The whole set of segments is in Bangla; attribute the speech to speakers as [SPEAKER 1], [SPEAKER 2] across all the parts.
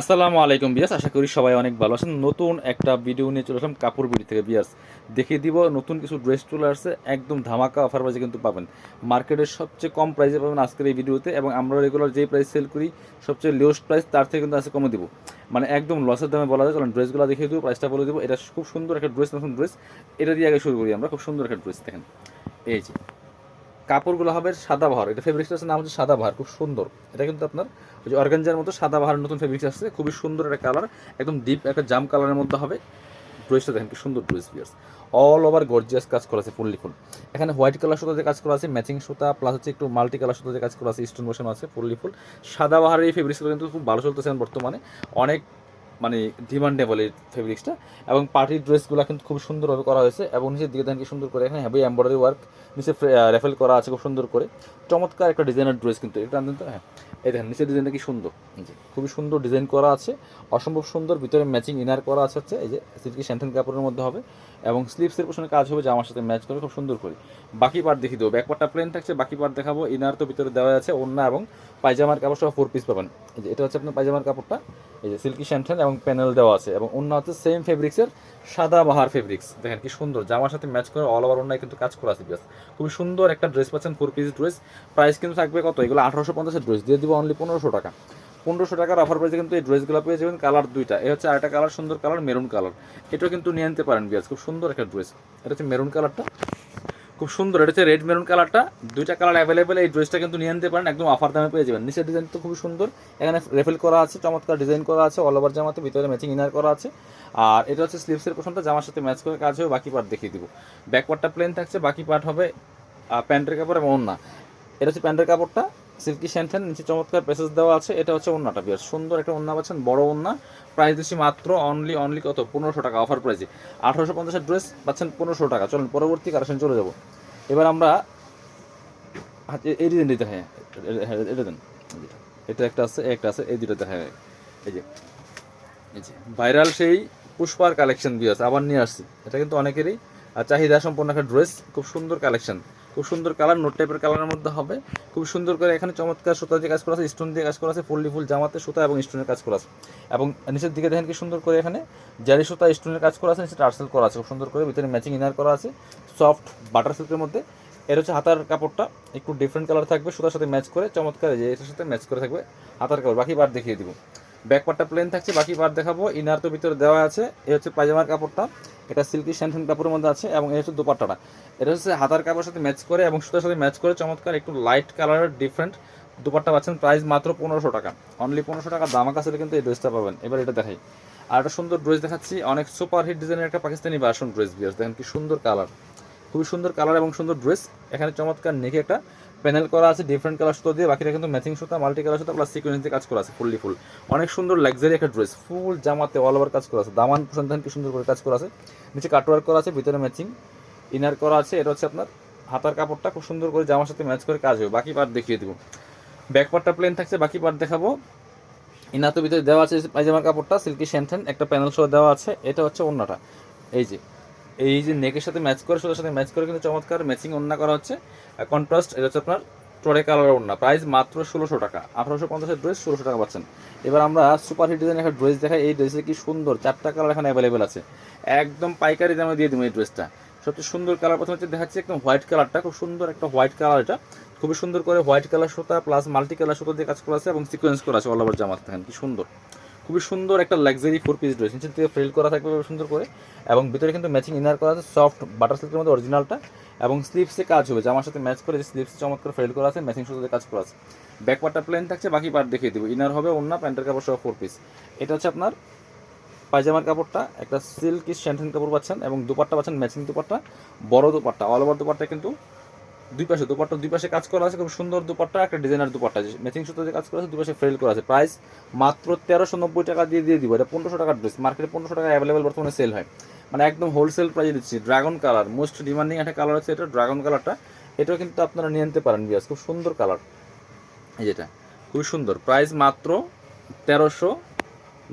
[SPEAKER 1] আসসালামু আলাইকুম বিয়াস, আশা করি সবাই অনেক ভালো আছেন। নতুন একটা ভিডিও নিয়ে চলে আসলাম কাপড় বিড়ি থেকে বিয়াস। দেখিয়ে দিব, নতুন কিছু ড্রেস চলে আসছে, একদম ধামাকা অফার প্রাইসে কিন্তু পাবেন। মার্কেটের সবচেয়ে কম প্রাইসে পাবেন আজকের এই ভিডিওতে এবং আমরা রেগুলার যেই প্রাইস সেল করি, সবচেয়ে লোয়েস্ট প্রাইস তার থেকে কিন্তু আজকে কমে দিব। মানে একদম লসের দামে বলা যায় কারণ ড্রেসগুলো দেখিয়ে দেবো প্রাইসটা বলে দেবো। এটা খুব সুন্দর একটা ড্রেস নতুন ড্রেস এটা দিয়ে আগে শুরু করি আমরা, খুব সুন্দর একটা ড্রেস দেখেন। এই যে কাপড়গুলো হবে সাদা বাহার এটা ফেব্রিক্সটার নাম হচ্ছে সাদা বাহার খুব সুন্দর। এটা কিন্তু আপনার ওই যে অর্গানজার মতো সাদা বাহার নতুন ফেব্রিক্স আসছে, খুবই সুন্দর একটা কালার একদম ডিপ একটা জাম কালারের মধ্যে হবে। ড্রেসটা দেখেন কি সুন্দর dress bears all over gorgeous কাজ করা আছে ফুললি ফুল এখানে হোয়াইট কালার সুতো যে কাজ করা আছে ম্যাচিং সুতা প্লাস হচ্ছে একটু মাল্টি কালার সুতো যে কাজ করা আছে স্টোন মোশন আছে ফুললি ফুল সাদা বাহারের এই ফেব্রিক্সগুলো কিন্তু খুব ভালো চলতেছে বর্তমানে। অনেক মানে ডিমান্ডেবল এই ফেব্রিক্সটা এবং পার্টির ড্রেসগুলো কিন্তু খুব সুন্দরভাবে করা হয়েছে এবং নিচের দিকে দেখেন কি সুন্দর করে এখানে হ্যাভি এম্ব্রয়ডারি ওয়ার্ক নিচে রেফেল করা আছে খুব সুন্দর করে। চমৎকার একটা ডিজাইনার ড্রেস কিন্তু এটা আনতেন তো হ্যাঁ এই দেখেন, নিচের ডিজাইনটা কি সুন্দর। খুবই সুন্দর ডিজাইন করা আছে, অসম্ভব সুন্দর, ভিতরে ম্যাচিং ইনার করা আছে হচ্ছে, এই যে সিল্কি স্যান্থেন কাপড়ের মধ্যে হবে। এবং স্লিপসের পোশনে কাজ হবে জামার সাথে ম্যাচ করে, খুব সুন্দর করে। বাকি পার্ট দেখিয়ে দেবো। ব্যাক পার্টটা প্লেন থাকছে, বাকি পার্ট দেখাবো। ইনার তো ভিতরে দেওয়া আছে ওন্না এবং পায়জামার কাপড় সহ ফোর পিস পাবেন। এই যে, এটা হচ্ছে আপনার পায়জামার কাপড়টা। এই যে সিল্কি স্যান্থেন এবং প্যানেল দেওয়া আছে। এবং অন্য হচ্ছে সেম ফেব্রিক্সের সাদা বাহার ফেব্রিক্স দেখেন কি সুন্দর। জামার সাথে ম্যাচ করে অল ওভার অন্যায় কিন্তু কাজ করা আছে, বিয়াস। খুবই সুন্দর একটা ড্রেস পাচ্ছেন ফোর পিস ড্রেস প্রাইস কিন্তু থাকবে কত? এগুলো আঠারোশো পঞ্চাশের ড্রেস দিয়ে দিব অনলি পনেরোশো টাকা। পনেরোশো টাকার অফার প্রাইসে কিন্তু এই ড্রেসগুলো পেয়ে যাবেন কালার দুইটা। এ হচ্ছে আরেকটা কালার সুন্দর কালার মেরুন কালার এটাও কিন্তু নিয়ে নিতে পারেন, বিয়াস। খুব সুন্দর একটা ড্রেস এটা হচ্ছে মেরুন কালারটা খুব সুন্দর। এটা হচ্ছে রেড মেরুন কালারটা দুইটা কালার অ্যাভেলেবেল এই ড্রেসটা কিন্তু নিয়ে নিতে পারেন, একদম অফার দামে পেয়ে যাবেন। নিচের ডিজাইন তো খুব সুন্দর। এখানে রেফেল করা আছে, চমৎকার ডিজাইন করা আছে অল ওভার জামাতে, ভিতরে ম্যাচিং ইনার করা আছে। আর এটা হচ্ছে স্লিভসের পোশনটা, জামার সাথে ম্যাচ করে কাজ হবে বাকি পার্ট দেখিয়ে দিব। ব্যাক পার্টটা প্লেন থাকছে, বাকি পার্ট হবে প্যান্টের কাপড় এবং অন্য এটা হচ্ছে প্যান্টের কাপড়টা। সিল্কি শ্যান্থেন, নিচে চমৎকার প্যাসেজ দেওয়া আছে। এটা হচ্ছে ওন্নাটা বিয়ার সুন্দর একটা ওন্না পাচ্ছেন, বড় ওন্না প্রাইস দিচ্ছি মাত্র অনলি অনলি কত? পনেরোশো টাকা অফার প্রাইসে আঠারোশো পঞ্চাশের ড্রেস পাচ্ছেন পনেরোশো টাকা। চলুন, পরবর্তী কারেকশন চলে যাব। এবার আমরা এই ডিজাইন দিতে হ্যাঁ এটা দেন এটা একটা আছে একটা আছে, এই দুটো দেখা এই যে এই যে ভাইরাল সেই পুষ্পার কালেকশন আছে আবার নিয়ে আসছি। এটা কিন্তু অনেকেরই, আর চাহিদা সম্পন্ন একটা ড্রেস খুব সুন্দর কালেকশন খুব সুন্দর কালার, নোট টাইপের কালারের মধ্যে হবে। খুব সুন্দর করে এখানে চমৎকার সুতা দিয়ে কাজ করা আছে স্টোন দিয়ে কাজ করা আছে, ফুললি ফুল জামাতে সুতা এবং স্টোনের কাজ করা আছে। এবং নিচের দিকে দেখেন কি সুন্দর করে এখানে জারি সুতা স্টোনের কাজ করা আছে, নিচে টার্সেল করা আছে, খুব সুন্দর করে, ভিতরে ম্যাচিং ইনার করা আছে সফট বাটার সিল্কের মধ্যে। এর হচ্ছে হাতার কাপড়টা, একটু ডিফারেন্ট কালার থাকবে, সুতার সাথে ম্যাচ করে, চমৎকার যে এটার সাথে ম্যাচ করে থাকবে, হাতার কাপড়। বাকি বার দেখিয়ে দিব। ব্যাক পার্টটা প্লেন থাকছে, বাকি পার্ট দেখাবো। ইনার তো ভিতরে দেওয়া আছে, এ হচ্ছে পায়জামার কাপড়টা। এটা সিল্কি শ্যান্থেন কাপড়ের মধ্যে আছে এবং এটা হচ্ছে দুপাট্টাটা। এটা হচ্ছে হাতার কাপড়ের সাথে ম্যাচ করে এবং সুতার সাথে ম্যাচ করে চমৎকার একটু লাইট কালারের ডিফারেন্ট দুপাট্টা পাচ্ছেন প্রাইস মাত্র পনেরোশো টাকা। অনলি পনেরোশো টাকা দামা কাছে কিন্তু এই ড্রেসটা পাবেন। এবার এটা দেখাই। আর একটা সুন্দর ড্রেস দেখাচ্ছি, অনেক সুপার হিট ডিজাইনের একটা পাকিস্তানি ভার্সন ড্রেস বিয়ার দেখেন কি সুন্দর কালার খুবই সুন্দর কালার এবং সুন্দর ড্রেস এখানে চমৎকার নেকে একটা প্যানেল করা আছে ডিফারেন্ট কালার সুতো দিয়ে, বাকিটা কিন্তু ম্যাচিং সুতা মাল্টি কালার সুতা প্লাস সিকোয়েন্স দিয়ে কাজ করা আছে ফুললি ফুল অনেক সুন্দর লাক্সারি একটা ড্রেস ফুল জামাতে অল ওভার কাজ করা আছে। দামান সন্ধান কি সুন্দর করে কাজ করা আছে। নিচে কাটওয়ার্ক করা আছে, ভিতরে ম্যাচিং ইনার করা আছে, এটা হচ্ছে আপনার হাতার কাপড়টা খুব সুন্দর করে জামার সাথে ম্যাচ করে কাজ হবে। বাকি পার্ট দেখিয়ে দিব। ব্যাক পার্টটা প্লেন থাকছে, বাকি পার্ট দেখাবো। ইনার তো ভিতরে দেওয়া আছে পায়জামার কাপড়টা সিল্কি শ্যান্থেন একটা প্যানেল সহ দেওয়া আছে, এটা হচ্ছে অন্যটা এই যে এই যে নেকের সাথে ম্যাচ করে সুতার সাথে ম্যাচ করে কিন্তু চমৎকার ম্যাচিং ওন্না করা হচ্ছে। কন্ট্রাস্ট এটা হচ্ছে আপনার টোরে কালারের ওন্না প্রাইস মাত্র ষোলোশো টাকা। আঠারোশো পঞ্চাশের ড্রেস ষোলোশো টাকা পাচ্ছেন। এবার আমরা সুপার হিট ডিজাইন একটা ড্রেস দেখাই। এই ড্রেসে কি সুন্দর? চারটা কালার এখানে অ্যাভেলেবেল আছে। একদম পাইকারি দামে দিয়ে দেবো এই ড্রেসটা সবচেয়ে সুন্দর কালার প্রথমে হচ্ছে দেখাচ্ছি একদম হোয়াইট কালারটা খুব সুন্দর একটা হোয়াইট কালার এটা। খুবই সুন্দর করে হোয়াইট কালার সুতা প্লাস মাল্টি কালার সুতা দিয়ে কাজ করা আছে এবং সিকোয়েন্স করা আছে অল ওভার জামাত কি সুন্দর। খুবই সুন্দর একটা লাক্সারি ফোর পিস ড্রেস নিচের থেকে ফ্রিল করা থাকবে সুন্দর করে। এবং ভিতরে কিন্তু ম্যাচিং ইনার করা আছে সফট বাটার সিল্কের মধ্যে অরিজিনালটা এবং স্লিপসে কাজ হবে জামার সাথে ম্যাচ করে যে স্লিপসে চমৎকার ফ্রিল করা আছে ম্যাচিং সুতোতে কাজ করা আছে। ব্যাক পার্টটা প্লেন থাকছে, বাকি পার্ট দেখিয়ে দেবো। ইনার হবে অন্য প্যান্টের কাপড় সহ ফোর পিস এটা হচ্ছে আপনার পায়জামার কাপড়টা, একটা সিল্কি শ্যান্টেন কাপড় পাচ্ছেন, এবং দুপাট্টা পাচ্ছেন ম্যাচিং দুপাট্টা, বড় দুপাট্টা অল ওভার দুপাট্টা কিন্তু দুই পাশে দুপাট্টা, দুই পাশে কাজ করা আছে, খুব সুন্দর দুপাট্টা, একটা ডিজাইনার দুপাট্টা ম্যাচিং সুতো দিয়ে কাজ করা আছে দুই পাশে ফ্রেল করা আছে। প্রাইস মাত্র তেরোশো নব্বই টাকা দিয়ে দিয়ে দিব। এটা পনেরোশো টাকার ড্রেস মার্কেটে পনেরোশো টাকা অ্যাভেলেবেল বর্তমানে সেল হয়। মানে একদম হোলসেল প্রাইসে দিচ্ছি। ড্রাগন কালার মোস্ট ডিমান্ডিং একটা কালার আছে এটা ড্রাগন কালারটা এটাও কিন্তু আপনারা নিয়ে নিতে পারেন বিয়াস খুব সুন্দর কালার এই যেটা। খুবই সুন্দর। প্রাইস মাত্র তেরোশো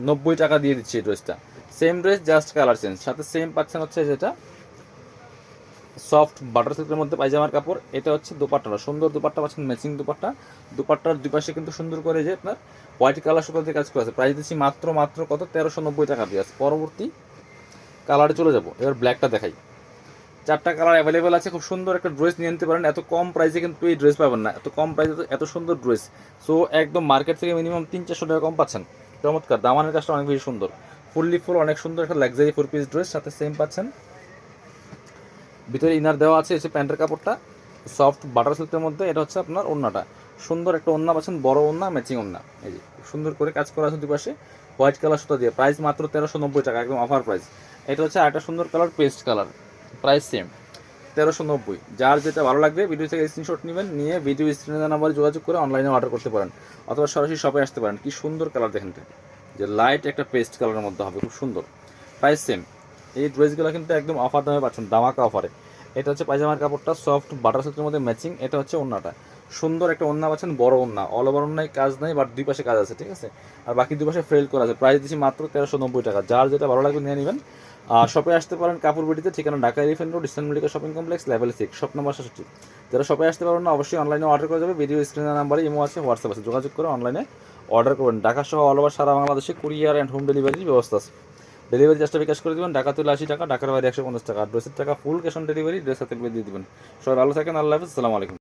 [SPEAKER 1] নব্বই টাকা দিয়ে দিচ্ছি এই ড্রেসটা same dress just colour change সাথে সেম পাচ্ছেন হচ্ছে যেটা সফট বাটার সিল্কের মধ্যে পায়জামার কাপড়, এটা হচ্ছে দুপাট্টাটা সুন্দর দুপাট্টা পাচ্ছেন ম্যাচিং দুপাট্টা। দুপাট্টার দুই পাশে কিন্তু সুন্দর করে যে আপনার হোয়াইট কালার সুতো দিয়ে কাজ করা আছে। প্রাইস দিচ্ছি মাত্র মাত্র কত? তেরোশো নব্বই টাকা দিয়ে আছে। পরবর্তী কালারে চলে যাব। এবার ব্ল্যাকটা দেখাই। চারটা কালার অ্যাভেলেবেল আছে। খুব সুন্দর একটা ড্রেস নিয়ে নিতে পারেন। এত কম প্রাইসে কিন্তু এই ড্রেস পাবেন না। এত কম প্রাইসে এত সুন্দর ড্রেস সো একদম মার্কেট থেকে মিনিমাম তিন চারশো টাকা কম পাচ্ছেন। চমৎকার। দামানের কাজটা অনেক বেশি সুন্দর। ফুললি ফুল, অনেক সুন্দর একটা লাক্সারি ফোর পিস ড্রেস সাথে সেম পাচ্ছেন। ভিতরে ইনার দেওয়া আছে এসে প্যান্টের কাপড়টা সফট বাটার সিল্কের মধ্যে, এটা হচ্ছে আপনার ওন্নাটা সুন্দর একটা ওন্না পাচ্ছেন, বড় ওন্না ম্যাচিং ওন্না এই যে, সুন্দর করে কাজ করা আছে দুপাশে হোয়াইট কালার সুতা দিয়ে। প্রাইস মাত্র তেরোশো নব্বই টাকা, একদম অফার প্রাইস এটা হচ্ছে আরেকটা সুন্দর colour paste colour price same তেরোশো নব্বই। যার যেটা ভালো লাগবে ভিডিও থেকে স্ক্রিনশট নেবেন, নিয়ে ভিডিও স্ক্রিনে নাম্বারে যোগাযোগ করে অনলাইনে অর্ডার করতে পারেন। অথবা সরাসরি শপে আসতে পারেন। কি সুন্দর কালার দেখেন যে লাইট একটা পেস্ট কালারের মধ্যে হবে, খুব সুন্দর। প্রাইস সেম এই ড্রেসগুলো কিন্তু একদম অফার দামে পাচ্ছেন দামাকা অফারে এটা হচ্ছে পায়জামার কাপড়টা সফট বাটার সিল্কের মধ্যে ম্যাচিং এটা হচ্ছে ওন্নাটা। সুন্দর একটা ওন্না পাচ্ছেন, বড় ওন্না। অল ওভার ওন্নায় কাজ নাই বাট দুই পাশে কাজ আছে, ঠিক আছে? আর বাকি দুই পাশে ফেল করা আছে। প্রাইস দিচ্ছি মাত্র তেরোশো নব্বই টাকা। যার যেটা ভালো লাগবে নিয়ে নেবেন। আর শপে আসতে পারেন কাপড় বিটিতে, ঠিকানা Dhaka elephant road eastern medical shopping complex level six shop number সাতষট্টি যারা শপে আসতে পারবেন না, অবশ্যই অনলাইনে অর্ডার করে যাবে। ভিডিও স্ক্রিনের নাম্বারে ইমো আছে হোয়াটসঅ্যাপ আছে। যোগাযোগ করে অনলাইনে অর্ডার করবেন। ঢাকা সহ অল ওভার সারা বাংলাদেশে কুরিয়ার অ্যান্ড হোম ডেলিভারির ব্যবস্থা আছে। ডেলিভারি চার্জটা বিকাশ করে দেবেন ঢাকা তুলে আশি টাকা ঢাকার বাইরে একশো পঞ্চাশ টাকা। ড্রেসের টাকা full cash on delivery dress হাতে দিয়ে দেবেন। সবাই ভালো থাকেন, আল্লাহ হাফিজ, আসসালামু আলাইকুম।